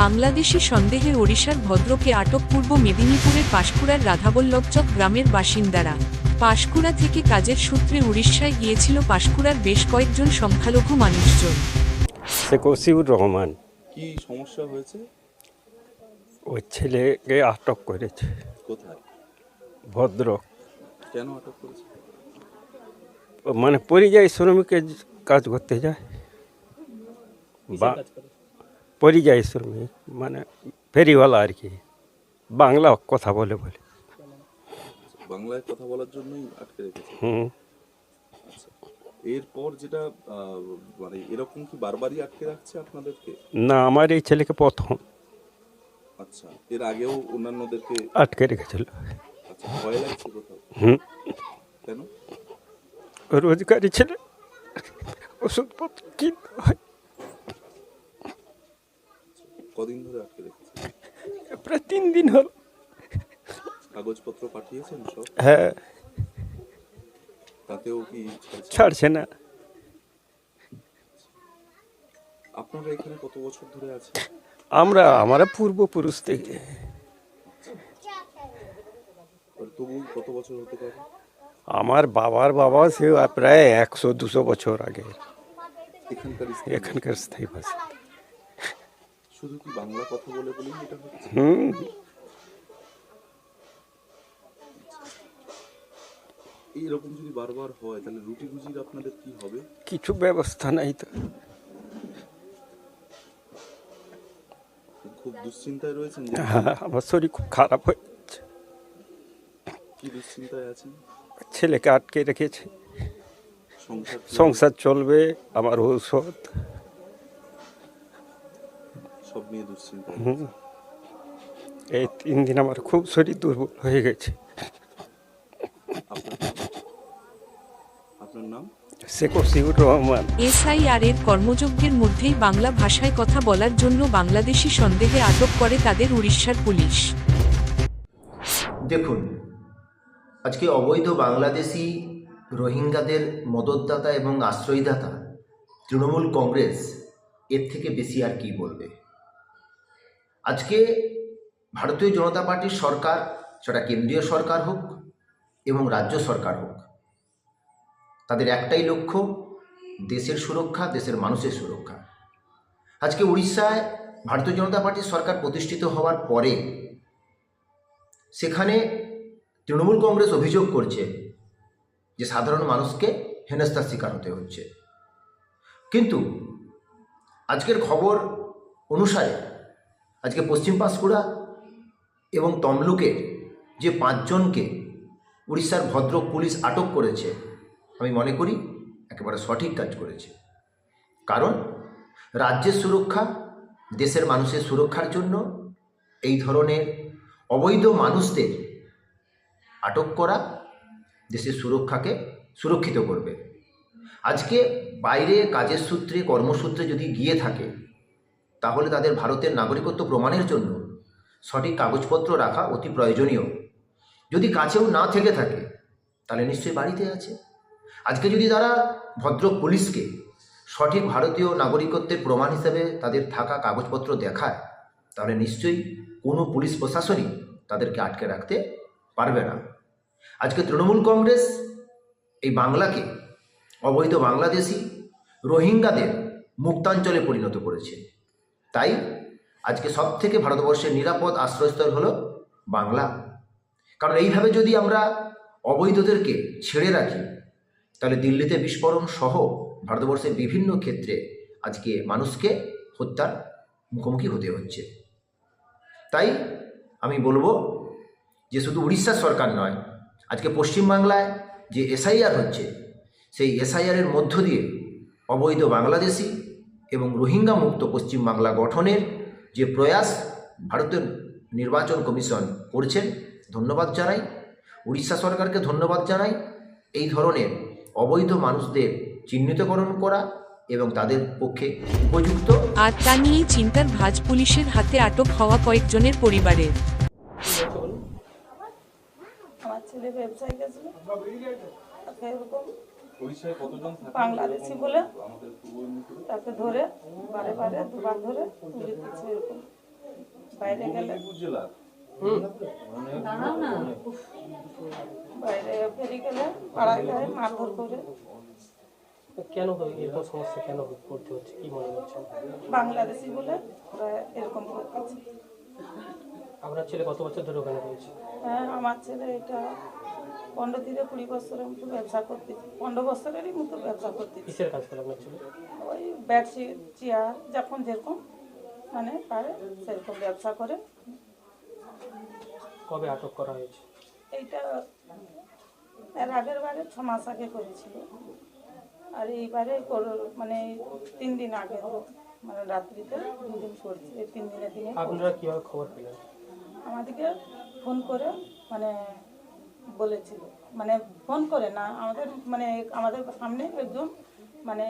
বাংলাদেশি সন্দেহে ওড়িশার ভদ্রকে আটক পূর্ব মেদিনীপুরের পাশকুড়ার রাধাবল্লভচক গ্রামের বাসিন্দারা। পাশকুড়া থেকে কাজের সূত্রে উড়িষ্যায় গিয়েছিল পাশকুড়ার বেশ কয়েকজন সংখ্যালঘু মানুষজন। শেখ ওসিউর রহমান। কি সমস্যা হয়েছে? ওই ছেলেকে আটক করেছে। কোথায়? ভদ্র। কেন আটক করেছে? মানে পরিযায়ী শ্রমিকের কাজ করতে যায়। বা পরিযায়ী শ্রমিক মানে ফেরিওয়ালা আর কি বাংলা কথা বলে বলে। বাংলায় কথা বলার জন্যই আটকে রেখেছে। হুম। আচ্ছা এরপর যেটা মানে এরকম কি বারবারই আটকে রাখছে আপনাদেরকে? না আমার এই ছেলেকে প্রথম। আচ্ছা এর আগেও অন্যান্যদেরকে আটকে রেখেছিল। আচ্ছা ভয় লাগছে কোথাও? হুম। কেন? রোজগারি ছেলে ওষুধপত্র কিনতে হয়। কদিন ধরে আটকে রেখেছে প্রায় তিন দিন হল। কাগজপত্র পাঠিয়েছেন সব? হ্যাঁ। তাতেও কি ছাড়ছে? না। আপনারা এখানে কত বছর ধরে আছেন? আমরা আমরা পূর্বপুরুষ থেকে। তবু কত বছর হতে পারে? আমার বাবার বাবা সে প্রায় একশো দুশো বছর আগে। এখানকার স্থায়ী- এখানকার স্থায়ী ভাষা শুধু কি বাংলা কথা বলে বলেই এটা হচ্ছে? হুম। এইরকম যদি বারবার হয় তাহলে রুটি রুজির আপনাদের কি হবে? কিছু ব্যবস্থা নাই তো। খুব দুশ্চিন্তায় রয়েছেন হ্যাঁ, আমার শরীর খুব খারাপ হয়ে যাচ্ছে। কি দুশ্চিন্তায় আছেন? ছেলেকে আটকে রেখেছে। সংসার চলবে আমার ঔষধ সব নিয়ে দুশ্চিন্তায় হুম। এই তিন দিন আমার খুব শরীর দুর্বল হয়ে গেছে। আপনার নাম? রহমান। এসআইআর এর কর্মযজ্ঞের মধ্যেই বাংলা ভাষায় কথা বলার জন্য বাংলাদেশি সন্দেহে আটক করে তাদের উড়িষ্যার পুলিশ। দেখুন আজকে অবৈধ বাংলাদেশি রোহিঙ্গাদের মদতদাতা এবং আশ্রয়দাতা তৃণমূল কংগ্রেস এর থেকে বেশি আর কি বলবে? আজকে ভারতীয় জনতা পার্টির সরকার, সেটা কেন্দ্রীয় সরকার হোক এবং রাজ্য সরকার হোক, তাদের একটাই লক্ষ্য, দেশের সুরক্ষা, দেশের মানুষের সুরক্ষা। আজকে উড়িষ্যায় ভারতীয় জনতা পার্টির সরকার প্রতিষ্ঠিত হওয়ার পরে সেখানে তৃণমূল কংগ্রেস অভিযোগ করছে যে সাধারণ মানুষকে হেনস্থার শিকার হতে হচ্ছে। কিন্তু আজকের খবর অনুসারে আজকে পশ্চিম পাঁশকুড়া এবং তমলুকের যে পাঁচজনকে উড়িষ্যার ভদ্রক পুলিশ আটক করেছে, আমি মনে করি একেবারে সঠিক কাজ করেছে। কারণ রাজ্যের সুরক্ষা, দেশের মানুষের সুরক্ষার জন্য এই ধরনের অবৈধ মানুষদের আটক করা দেশের সুরক্ষাকে সুরক্ষিত করবে। আজকে বাইরে কাজের সূত্রে, কর্মসূত্রে যদি গিয়ে থাকে তাহলে তাদের ভারতের নাগরিকত্ব প্রমাণের জন্য সঠিক কাগজপত্র রাখা অতি প্রয়োজনীয়। যদি কাছেও না থেকে থাকে, তাহলে নিশ্চয়ই বাড়িতে আছে। আজকে যদি তারা ভদ্র পুলিশকে সঠিক ভারতীয় নাগরিকত্বের প্রমাণ হিসেবে তাদের থাকা কাগজপত্র দেখায়, তাহলে নিশ্চয়ই কোনো পুলিশ প্রশাসনই তাদেরকে আটকে রাখতে পারবে না। আজকে তৃণমূল কংগ্রেস এই বাংলাকে, অবৈধ বাংলাদেশি রোহিঙ্গাদের মুক্তাঞ্চলে পরিণত করেছে। তাই আজকে সব থেকে ভারতবর্ষের নিরাপদ আশ্রয়স্থল হলো বাংলা। কারণ এইভাবে যদি আমরা অবৈধদেরকে ছেড়ে রাখি, তাহলে দিল্লিতে বিস্ফোরণ সহ ভারতবর্ষের বিভিন্ন ক্ষেত্রে আজকে মানুষকে হত্যার মুখোমুখি হতে হচ্ছে। তাই আমি বলব যে শুধু উড়িষ্যার সরকার নয়, আজকে পশ্চিমবাংলায় যে এসআইআর হচ্ছে, সেই এসআইআরের মধ্য দিয়ে অবৈধ বাংলাদেশি এবং রোহিঙ্গা মুক্ত পশ্চিমবাংলা গঠনের যে প্রয়াস ভারতের নির্বাচন কমিশন করছেন ধন্যবাদ জানাই। উড়িষ্যা সরকারকে ধন্যবাদ জানাই। এই ধরনের অবৈধ মানুষদের চিহ্নিতকরণ করা এবং তাদের পক্ষে উপযুক্ত। আর তা নিয়েই চিন্তার ভাজ পুলিশের হাতে আটক হওয়া কয়েকজনের পরিবারের আমার ছেলে ব্যবসায় গেছিল বাংলাদেশি বলে আমাদের তাকে ধরে বারে বারে দুবার ধরে তুলে দিচ্ছে এরকম। বাইরে গেলে বাইরে বেরিয়ে গেলে পাড়ায় মারধর করে। কেন এরকম সমস্যা কেন করতে হচ্ছে কি মনে হচ্ছে? বাংলাদেশি বলে এরকম করতেছে। আপনার ছেলে কত বছর ধরে ওখানে রয়েছে? হ্যাঁ আমার ছেলে এটা পনেরো থেকে কুড়ি বছরের মতো ব্যবসা করতেছে পনেরো বছরেরই মতো ব্যবসা করতেছে কিসের কাজ ওই বেডশিট চেয়ার যখন যেরকম মানে পারে সেরকম ব্যবসা করে। কবে আটক করা হয়েছে? এইটা এর আগের বারে ছ মাস আগে করেছিল। আর এইবারে কর- মানে তিন দিন আগে মানে রাত্রিতে দুদিন করছে এই তিন দিনের দিনে আপনারা কীভাবে খবর পেলেন? আমাদেরকে ফোন করে মানে বলেছিল। মানে ফোন করে না আমাদের মানে আমাদের সামনে একজন মানে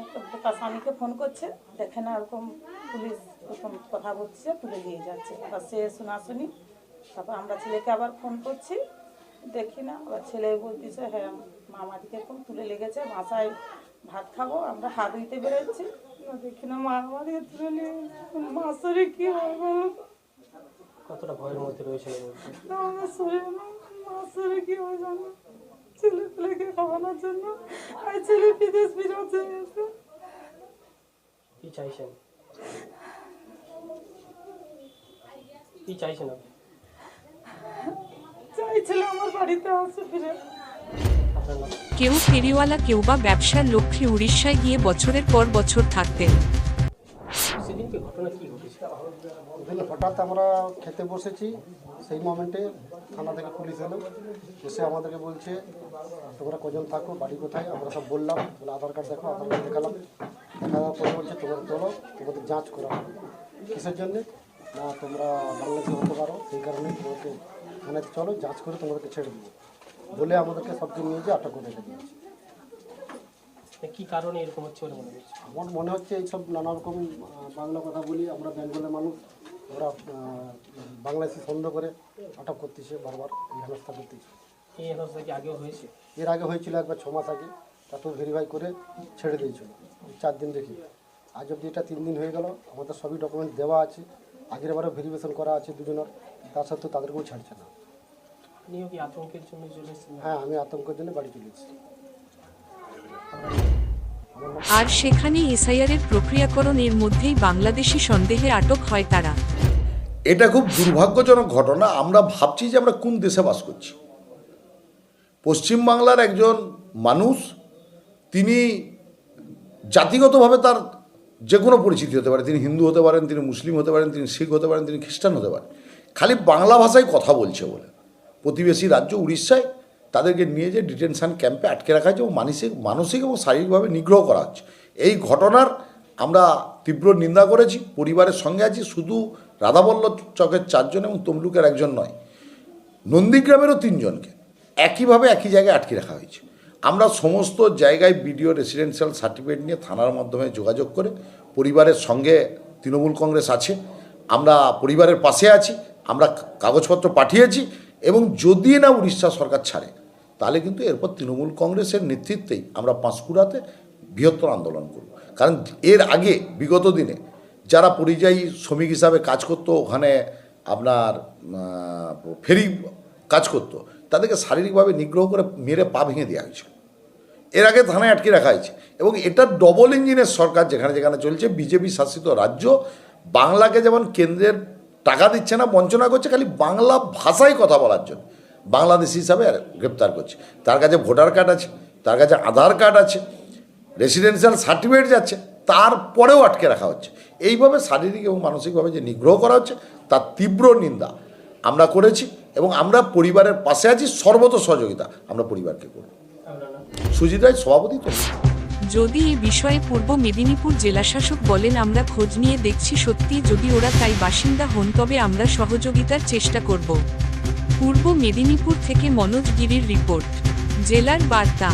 তার স্বামীকে ফোন করছে দেখে না ওরকম পুলিশ ওরকম কথা বলছে তুলে দিয়ে যাচ্ছে। আবার সে শোনাশুনি তারপর আমরা ছেলেকে আবার ফোন করছি দেখি না আবার ছেলে বলতেছে হ্যাঁ মা আমাদেরকে এরকম তুলে লেগেছে বাসায় ভাত খাব আমরা হাত ধুইতে বেরোচ্ছি। দেখি না মা আমাদেরকে তুলে নিয়ে কী হয় বলো? কতটা ভয়ের মধ্যে রয়েছে? না, শরীর না, কি হয় জানো? ছেলে পেলেকে খাওয়ানোর জন্য আর ছেলে বিদেশ বিরাট হয়ে গেছে কি চাইছেন? কি চাইছেন আপনি? চাই আমার বাড়িতে আসে ফিরে। কেউ ফেরিওয়ালা কেউ বা ব্যবসার লক্ষ্যে উড়িষ্যায় গিয়ে বছরের পর বছর থাকতেন। সেদিনকে ঘটনা কি ঘটেছে? দিলে হঠাৎ আমরা খেতে বসেছি। সেই মোমেন্টে থানা থেকে পুলিশ এলো। এসে আমাদেরকে বলছে তোমরা কজন থাকো? বাড়ি কোথায়? আমরা সব বললাম বলে আধার কার্ড দেখো আধার কার্ড দেখালাম। দেখা দেওয়ার পরে বলছে তোমরা চলো তোমাদের যাঁচ করা কিসের জন্যে? না তোমরা বাংলাদেশে হতে পারো সেই কারণে তোমাকে থানায় চলো যাঁচ করে তোমাদেরকে ছেড়ে দেবো। বলে আমাদেরকে সবকে নিয়ে যে আটক করে রেখে দিয়েছে। কি কারণে এরকম হচ্ছে বলে মনে হচ্ছে? আমার মনে হচ্ছে এইসব নানা রকম বাংলা কথা বলি আমরা বেঙ্গলের মানুষ। ওরা বাংলাদেশি সন্দেহ করে আটক করতেছে বারবার হেনস্থা করতেছে। এই হেনস্থা কি আগেও হয়েছে? এর আগে হয়েছিল একবার ছ মাস আগে তাতেও ভেরিফাই করে ছেড়ে দিয়েছিল চার দিন রেখে আজ অবধি এটা তিন দিন হয়ে গেল আমাদের সবই ডকুমেন্ট দেওয়া আছে আগের বারও ভেরিফিকেশন করা আছে দুজনের তা সত্ত্বেও তাদেরকেও ছাড়ছে না। হ্যাঁ আমি আতঙ্কের জন্য বাড়ি চলে এসেছি। আর সেখানে এসআইআরের প্রক্রিয়াকরণ এর মধ্যেই বাংলাদেশি সন্দেহে আটক হয় তারা। এটা খুব দুর্ভাগ্যজনক ঘটনা। আমরা ভাবছি যে আমরা কোন দেশে বাস করছি। পশ্চিমবাংলার একজন মানুষ, তিনি জাতিগতভাবে তার যে কোনো পরিচিতি হতে পারে, তিনি হিন্দু হতে পারেন, তিনি মুসলিম হতে পারেন, তিনি শিখ হতে পারেন, তিনি খ্রিস্টান হতে পারেন। খালি বাংলা ভাষায় কথা বলছে বলে। প্রতিবেশী রাজ্য উড়িষ্যায় তাদেরকে নিয়ে যে ডিটেনশান ক্যাম্পে আটকে রাখা হয়েছে এবং মানসিক মানসিক এবং শারীরিকভাবে নিগ্রহ করা হচ্ছে। এই ঘটনার আমরা তীব্র নিন্দা করেছি, পরিবারের সঙ্গে আছি, শুধু রাধাবল্লভ চকের চারজন এবং তমলুকের একজন নয়, নন্দীগ্রামেরও তিনজনকে। একইভাবে একই জায়গায় আটকে রাখা হয়েছে। আমরা সমস্ত জায়গায় বিডিও রেসিডেন্সিয়াল সার্টিফিকেট নিয়ে থানার মাধ্যমে যোগাযোগ করে পরিবারের সঙ্গে তৃণমূল কংগ্রেস আছে, আমরা পরিবারের পাশে আছি, আমরা কাগজপত্র পাঠিয়েছি এবং যদি না উড়িষ্যা সরকার ছাড়ে, তাহলে কিন্তু এরপর তৃণমূল কংগ্রেসের নেতৃত্বেই আমরা পাঁশকুড়াতে বৃহত্তর আন্দোলন করব। কারণ এর আগে বিগত দিনে যারা পরিযায়ী শ্রমিক হিসাবে কাজ করতো, ওখানে আপনার ফেরি কাজ করতো, তাদেরকে শারীরিকভাবে নিগ্রহ করে মেরে পা ভেঙে দেওয়া হয়েছিল এর আগে থানায় আটকে রাখা হয়েছে এবং এটা ডবল ইঞ্জিনের সরকার যেখানে যেখানে চলছে, বিজেপি শাসিত রাজ্য, বাংলাকে যেমন কেন্দ্রের টাকা দিচ্ছে না, বঞ্চনা করছে, খালি বাংলা ভাষায় কথা বলার জন্য। বাংলাদেশ হিসাবে গ্রেপ্তার করছে। তার কাছে ভোটার কার্ড আছে, তার কাছে আধার কার্ড আছে রেসিডেন্সিয়াল সার্টিফিকেট যাচ্ছে। তারপরেও আটকে রাখা হচ্ছে। এইভাবে শারীরিক এবং মানসিকভাবে যে নিগ্রহ করা হচ্ছে, তার তীব্র নিন্দা আমরা করেছি এবং আমরা পরিবারের পাশে আছি, সর্বত সহযোগিতা আমরা পরিবারকে করব। সুজিত রায়, সভাপতি তো। যদি এ বিষয়ে পূর্ব মেদিনীপুর জেলাশাসক বলেন, আমরা খোঁজ নিয়ে দেখছি সত্যি যদি ওরা তাই বাসিন্দা হন, তবে আমরা সহযোগিতার চেষ্টা করব। পূর্ব মেদিনীপুর থেকে মনোজ গিরির রিপোর্ট, জেলার বার্তা।